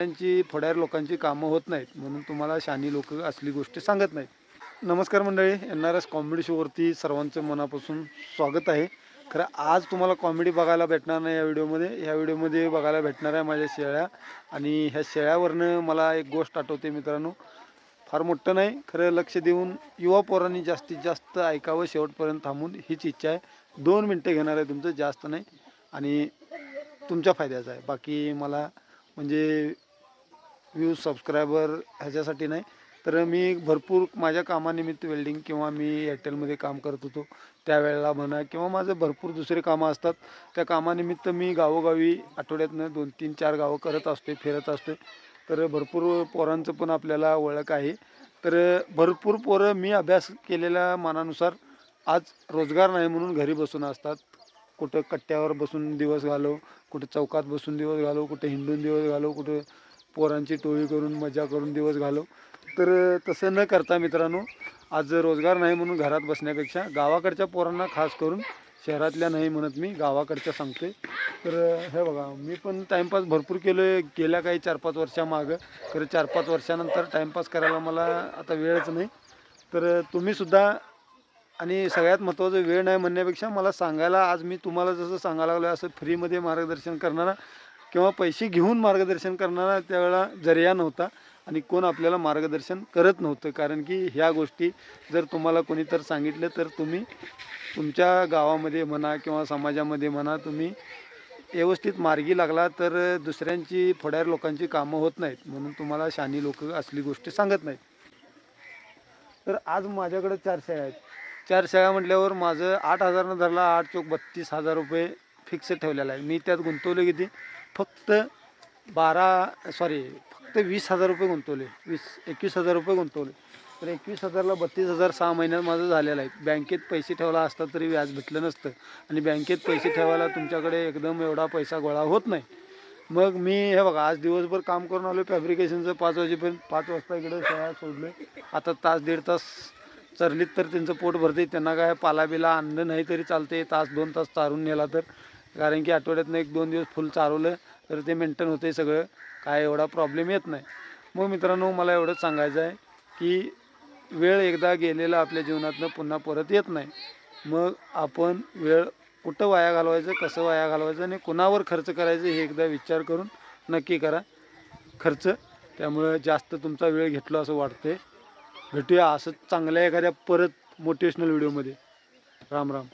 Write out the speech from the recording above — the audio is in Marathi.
त्यांची थोड्या लोकांची कामं होत नाहीत म्हणून तुम्हाला शानी लोक असली गोष्ट सांगत नाहीत. नमस्कार मंडळी एन आर एस कॉमेडी शोवरती सर्वांचं मनापासून स्वागत आहे. खरं आज तुम्हाला कॉमेडी बघायला भेटणार नाही या व्हिडिओमध्ये. ह्या व्हिडिओमध्ये बघायला भेटणार आहे माझ्या शेळ्या. आणि ह्या शेळ्यावरनं मला एक गोष्ट आठवते मित्रांनो. फार मोठं नाही खरं लक्ष देऊन युवा पोरांनी जास्तीत जास्त ऐकावं शेवटपर्यंत थांबून हीच इच्छा आहे. दोन मिनटं घेणार आहे तुमचं जास्त नाही. आणि तुमच्या फायद्याचं आहे. बाकी मला म्हणजे व्ह्यूज सबस्क्रायबर ह्याच्यासाठी नाही. तर मी भरपूर माझ्या कामानिमित्त वेल्डिंग किंवा मी एअरटेलमध्ये काम करत होतो. त्यावेळेला म्हणा किंवा माझं भरपूर दुसरे कामं असतात. त्या कामानिमित्त मी गावोगावी आठवड्यातनं दोन तीन चार गावं करत असते फिरत असतो तर भरपूर पोरांचं पण आपल्याला ओळख आहे. तर भरपूर पोरं मी अभ्यास केलेल्या मानानुसार आज रोजगार नाही म्हणून घरी बसून असतात. कुठं कट्ट्यावर बसून दिवस घालव कुठं चौकात बसून दिवस घालव कुठं हिंडून दिवस घालव कुठं पोरांची टोळी करून मजा करून दिवस घालव. तर तसं न करता मित्रांनो आज रोजगार नाही म्हणून घरात बसण्यापेक्षा गावाकडच्या पोरांना खास करून शहरातल्या नाही म्हणत मी गावाकडच्या सांगते तर हे बघा मी पण टाईमपास भरपूर केलो आहे गेल्या काही चार पाच वर्षामागं तर चार पाच वर्षानंतर टाईमपास करायला मला आता वेळच नाही. तर तुम्हीसुद्धा आणि सगळ्यात महत्त्वाचं वेळ नाही म्हणण्यापेक्षा मला सांगायला आज मी तुम्हाला जसं सांगायला लागलो असं फ्रीमध्ये मार्गदर्शन करणारा किंवा पैसे घेऊन मार्गदर्शन करणारा त्यावेळेला जरिया नव्हता आणि कोण आपल्याला मार्गदर्शन करत नव्हतं. कारण की ह्या गोष्टी जर तुम्हाला कोणी तर सांगितलं तर तुम्ही तुमच्या गावामध्ये म्हणा किंवा समाजामध्ये म्हणा तुम्ही व्यवस्थित मार्गी लागला तर दुसऱ्यांची फड्यार लोकांची कामं होत नाहीत. म्हणून तुम्हाला शानी लोक असली गोष्टी सांगत नाहीत. तर आज माझ्याकडे चार शाळा आहेत. चार शाळा म्हटल्यावर माझं आठ हजारनं धरला आठ चौक बत्तीस हजार रुपये फिक्स ठेवलेला आहे. मी त्यात गुंतवले किती? फक्त बारा सॉरी फक्त वीस हजार रुपये गुंतवले. वीस एकवीस हजार रुपये गुंतवले. तर एकवीस हजारला बत्तीस हजार सहा महिन्यात माझं झालेलं आहे. बँकेत पैसे ठेवला असता तरी व्याज भेटलं नसतं. आणि बँकेत पैसे ठेवायला तुमच्याकडे एकदम एवढा पैसा गोळा होत नाही. मग मी हे बघा आज दिवसभर काम करून आलो फॅब्रिकेशनचं पाच वाजेपर्यंत पाच वाजता इकडे शाळा सोडले आता तास दीड तास चरलीत तर त्यांचं पोट भरते त्यांना काय पाला बिला आणलं नाही तरी चालते तास दोन तास चारून नेला तर. कारण की आठवड्यातनं एक दोन दिवस फुल चारवलं तर ते मेंटेन होते सगळं. काय एवढा प्रॉब्लेम येत नाही. मग मित्रांनो मला एवढंच सांगायचं आहे की वेळ एकदा गेलेला आपल्या जीवनातनं पुन्हा परत येत नाही. मग आपण वेळ कुठं वाया घालवायचं कसं वाया घालवायचं आणि कुणावर खर्च करायचं हे एकदा विचार करून नक्की करा. खर्च त्यामुळं जास्त तुमचा वेळ घेतला असं वाटते भेटूया असंच चांगल्या एखाद्या परत मोटिवेशनल व्हिडिओमध्ये. राम राम.